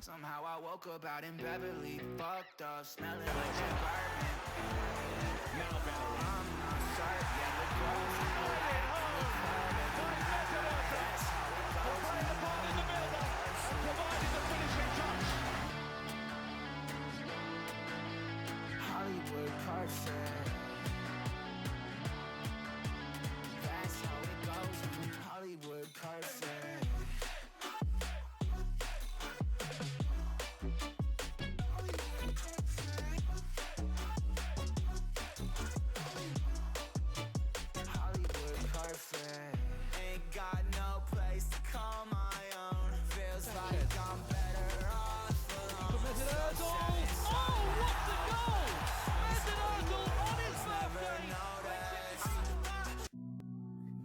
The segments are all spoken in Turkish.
Somehow I woke up out in Beverly, fucked up, smelling like that bourbon. Now I'm Hollywood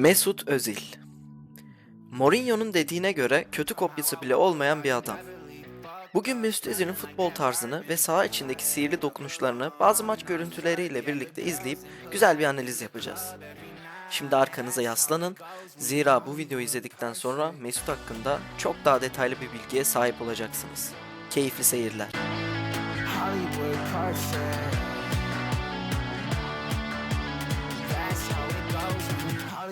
Mesut Özil Mourinho'nun dediğine göre kötü kopyası bile olmayan bir adam. Bugün Mesut Özil'in futbol tarzını ve saha içindeki sihirli dokunuşlarını bazı maç görüntüleriyle birlikte izleyip güzel bir analiz yapacağız. Şimdi arkanıza yaslanın. Zira bu videoyu izledikten sonra Mesut hakkında çok daha detaylı bir bilgiye sahip olacaksınız. Keyifli seyirler. Hollywood perfect.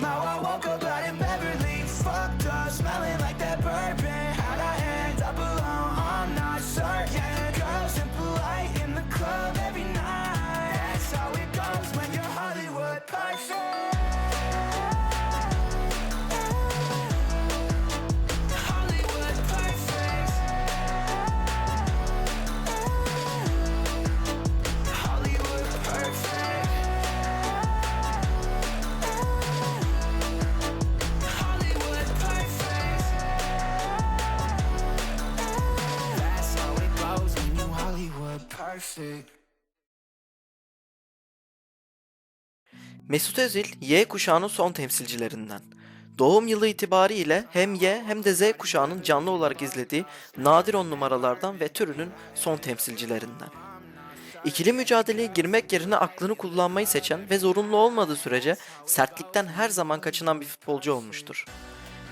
now I woke up out in Beverly perfect. Mesut Özil Y kuşağının son temsilcilerinden. Doğum yılı itibariyle hem Y hem de Z kuşağının canlı olarak izlediği nadir on numaralardan ve türünün son temsilcilerinden. İkili mücadeleye girmek yerine aklını kullanmayı seçen ve zorunlu olmadığı sürece sertlikten her zaman kaçınan bir futbolcu olmuştur.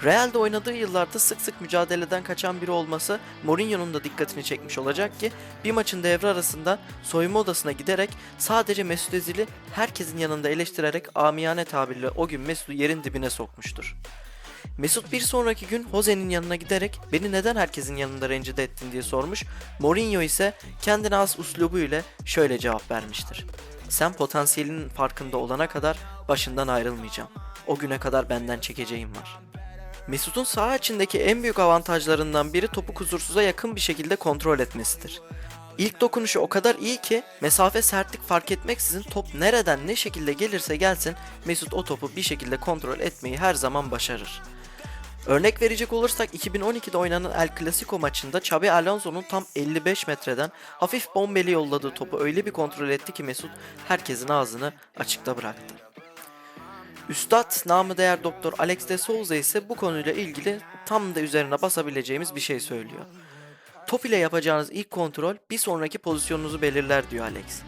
Real'de oynadığı yıllarda sık sık mücadeleden kaçan biri olması Mourinho'nun da dikkatini çekmiş olacak ki bir maçın devre arasında soyunma odasına giderek sadece Mesut Özil'i herkesin yanında eleştirerek amiyane tabirle o gün Mesut'u yerin dibine sokmuştur. Mesut bir sonraki gün Jose'nin yanına giderek beni neden herkesin yanında rencide ettin diye sormuş. Mourinho ise kendine az uslubu ile şöyle cevap vermiştir. Sen potansiyelinin farkında olana kadar başından ayrılmayacağım. O güne kadar benden çekeceğim var. Mesut'un saha içindeki en büyük avantajlarından biri topu kusursuza yakın bir şekilde kontrol etmesidir. İlk dokunuşu o kadar iyi ki mesafe sertlik fark etmeksizin top nereden ne şekilde gelirse gelsin Mesut o topu bir şekilde kontrol etmeyi her zaman başarır. Örnek verecek olursak 2012'de oynanan El Clasico maçında Xabi Alonso'nun tam 55 metreden hafif bombeli yolladığı topu öyle bir kontrol etti ki Mesut herkesin ağzını açıkta bıraktı. Üstad namı değer Doktor Alex de Souza ise bu konuyla ilgili tam da üzerine basabileceğimiz bir şey söylüyor. Top ile yapacağınız ilk kontrol bir sonraki pozisyonunuzu belirler diyor Alex.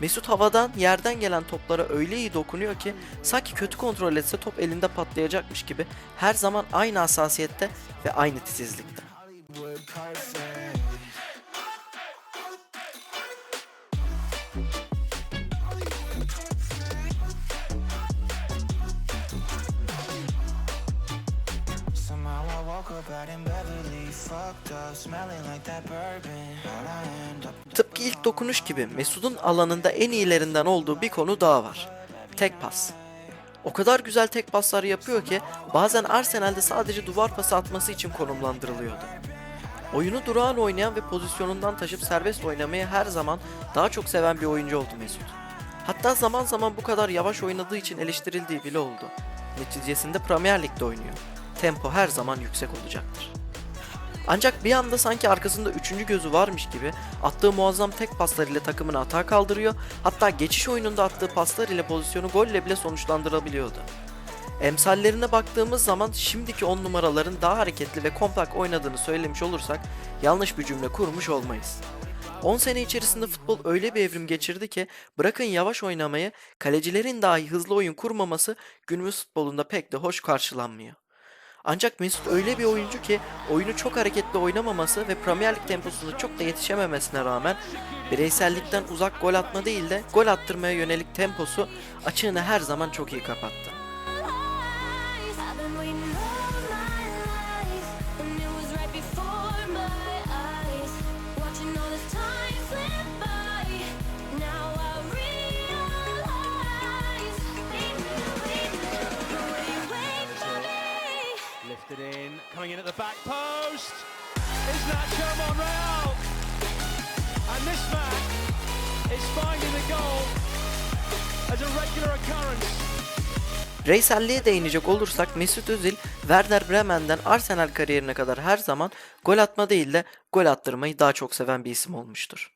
Mesut havadan yerden gelen toplara öyle iyi dokunuyor ki sanki kötü kontrol etse top elinde patlayacakmış gibi her zaman aynı hassasiyette ve aynı titizlikte. Tıpkı ilk dokunuş gibi Mesut'un alanında en iyilerinden olduğu bir konu daha var. Tek pas. O kadar güzel tek paslar yapıyor ki bazen Arsenal'de sadece duvar pası atması için konumlandırılıyordu. Oyunu durağan oynayan ve pozisyonundan taşıp serbest oynamayı her zaman daha çok seven bir oyuncu oldu Mesut. Hatta zaman zaman bu kadar yavaş oynadığı için eleştirildiği bile oldu. Neticesinde Premier Lig'de oynuyor. Tempo her zaman yüksek olacaktır. Ancak bir anda sanki arkasında üçüncü gözü varmış gibi attığı muazzam tek paslar ile takımını atağa kaldırıyor. Hatta geçiş oyununda attığı paslar ile pozisyonu golle bile sonuçlandırabiliyordu. Emsallerine baktığımız zaman şimdiki 10 numaraların daha hareketli ve kompakt oynadığını söylemiş olursak yanlış bir cümle kurmuş olmayız. 10 sene içerisinde futbol öyle bir evrim geçirdi ki bırakın yavaş oynamayı kalecilerin dahi hızlı oyun kurmaması günümüz futbolunda pek de hoş karşılanmıyor. Ancak Mesut öyle bir oyuncu ki oyunu çok hareketli oynamaması ve Premier Lig temposunda çok da yetişememesine rağmen bireysellikten uzak gol atma değil de gol attırmaya yönelik temposu açığını her zaman çok iyi kapattı. Nacho Monreal? And this man is finding the goal as a regular occurrence. Reyselliğe değinecek olursak Mesut Özil, Werder Bremen'den Arsenal kariyerine kadar her zaman gol atma değil de gol attırmayı daha çok seven bir isim olmuştur.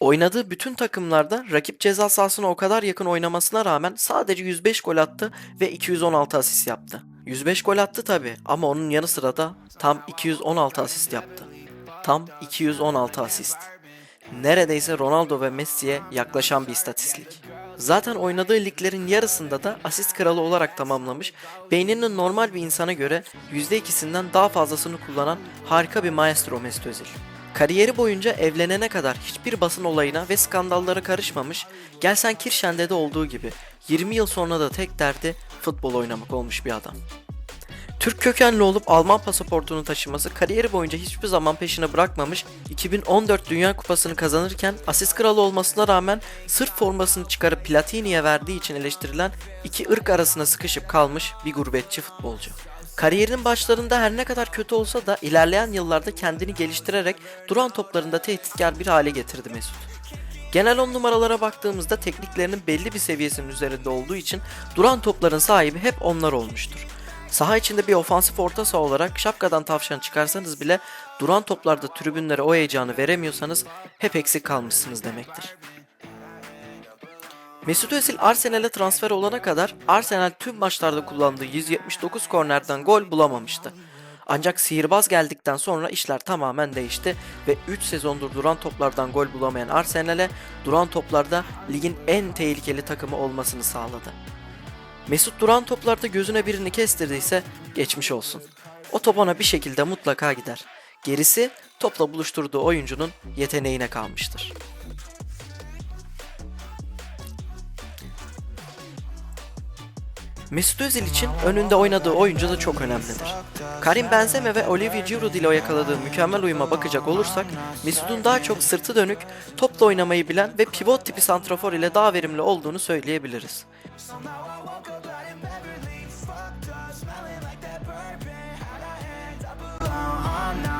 Oynadığı bütün takımlarda rakip ceza sahasına o kadar yakın oynamasına rağmen sadece 105 gol attı ve 216 asist yaptı. 105 gol attı tabi ama onun yanı sıra da tam 216 asist yaptı. Tam 216 asist. Neredeyse Ronaldo ve Messi'ye yaklaşan bir istatistik. Zaten oynadığı liglerin yarısında da asist kralı olarak tamamlamış, beyninin normal bir insana göre %2'sinden daha fazlasını kullanan harika bir maestro Mesut Özil. Kariyeri boyunca evlenene kadar hiçbir basın olayına ve skandallara karışmamış, Gelsen Kirşen'de de olduğu gibi 20 yıl sonra da tek derdi futbol oynamak olmuş bir adam. Türk kökenli olup Alman pasaportunu taşıması kariyeri boyunca hiçbir zaman peşine bırakmamış, 2014 Dünya Kupası'nı kazanırken asist kralı olmasına rağmen sırf formasını çıkarıp Platini'ye verdiği için eleştirilen iki ırk arasına sıkışıp kalmış bir gurbetçi futbolcu. Kariyerinin başlarında her ne kadar kötü olsa da ilerleyen yıllarda kendini geliştirerek duran toplarında tehditkar bir hale getirdi Mesut. Genel 10 numaralara baktığımızda tekniklerinin belli bir seviyesinin üzerinde olduğu için duran topların sahibi hep onlar olmuştur. Saha içinde bir ofansif orta saha olarak şapkadan tavşan çıkarsanız bile duran toplarda tribünlere o heyecanı veremiyorsanız hep eksik kalmışsınız demektir. Mesut Özil Arsenal'e transfer olana kadar Arsenal tüm maçlarda kullandığı 179 kornerden gol bulamamıştı. Ancak sihirbaz geldikten sonra işler tamamen değişti ve 3 sezondur duran toplardan gol bulamayan Arsenal'e duran toplarda ligin en tehlikeli takımı olmasını sağladı. Mesut duran toplarda gözüne birini kestirdiyse geçmiş olsun. O top ona bir şekilde mutlaka gider. Gerisi topla buluşturduğu oyuncunun yeteneğine kalmıştır. Mesut Özil için önünde oynadığı oyuncu da çok önemlidir. Karim Benzema ve Olivier Giroud ile yakaladığı mükemmel uyuma bakacak olursak Mesut'un daha çok sırtı dönük, topla oynamayı bilen ve pivot tipi santrafor ile daha verimli olduğunu söyleyebiliriz.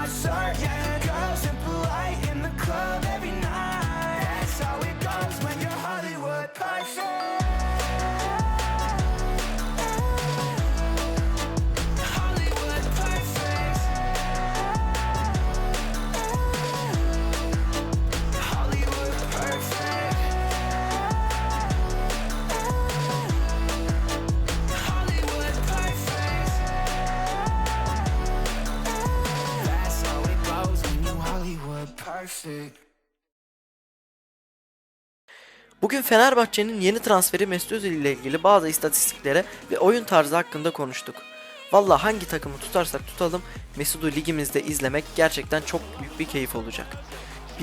my circle. Girls in polite in the club. Bugün Fenerbahçe'nin yeni transferi Mesut Özil ile ilgili bazı istatistiklere ve oyun tarzı hakkında konuştuk. Valla hangi takımı tutarsak tutalım Mesut'u ligimizde izlemek gerçekten çok büyük bir keyif olacak.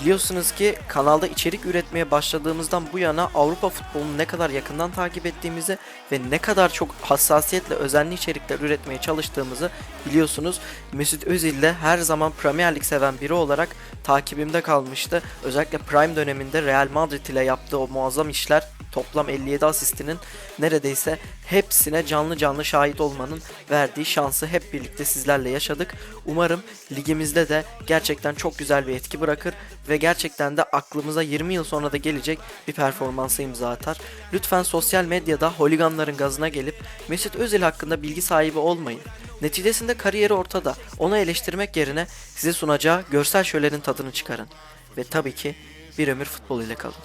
Biliyorsunuz ki kanalda içerik üretmeye başladığımızdan bu yana Avrupa futbolunu ne kadar yakından takip ettiğimizi ve ne kadar çok hassasiyetle özenli içerikler üretmeye çalıştığımızı biliyorsunuz. Mesut Özil de her zaman Premier Lig seven biri olarak takibimde kalmıştı. Özellikle Prime döneminde Real Madrid ile yaptığı o muazzam işler toplam 57 asistinin neredeyse hepsine canlı canlı şahit olmanın verdiği şansı hep birlikte sizlerle yaşadık. Umarım ligimizde de gerçekten çok güzel bir etki bırakır ve gerçekten de aklımıza 20 yıl sonra da gelecek bir performansa imza atar. Lütfen sosyal medyada holiganların gazına gelip Mesut Özil hakkında bilgi sahibi olmayın. Neticesinde kariyeri ortada. Onu eleştirmek yerine size sunacağı görsel şölenin tadını çıkarın. Ve tabii ki bir ömür futbol ile kalın.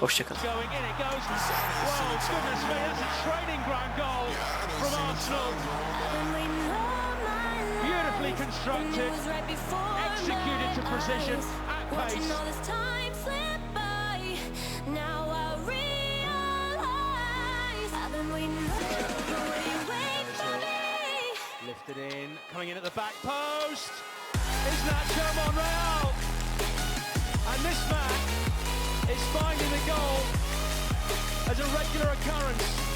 Hoşçakalın. Beautifully constructed. executed to precision, pace. all this time slip by. Now I realize I've been waiting. What are you waiting for me? Lifted in, coming in at the back post. Is Nacho Monreal? And this man is finding the goal as a regular occurrence.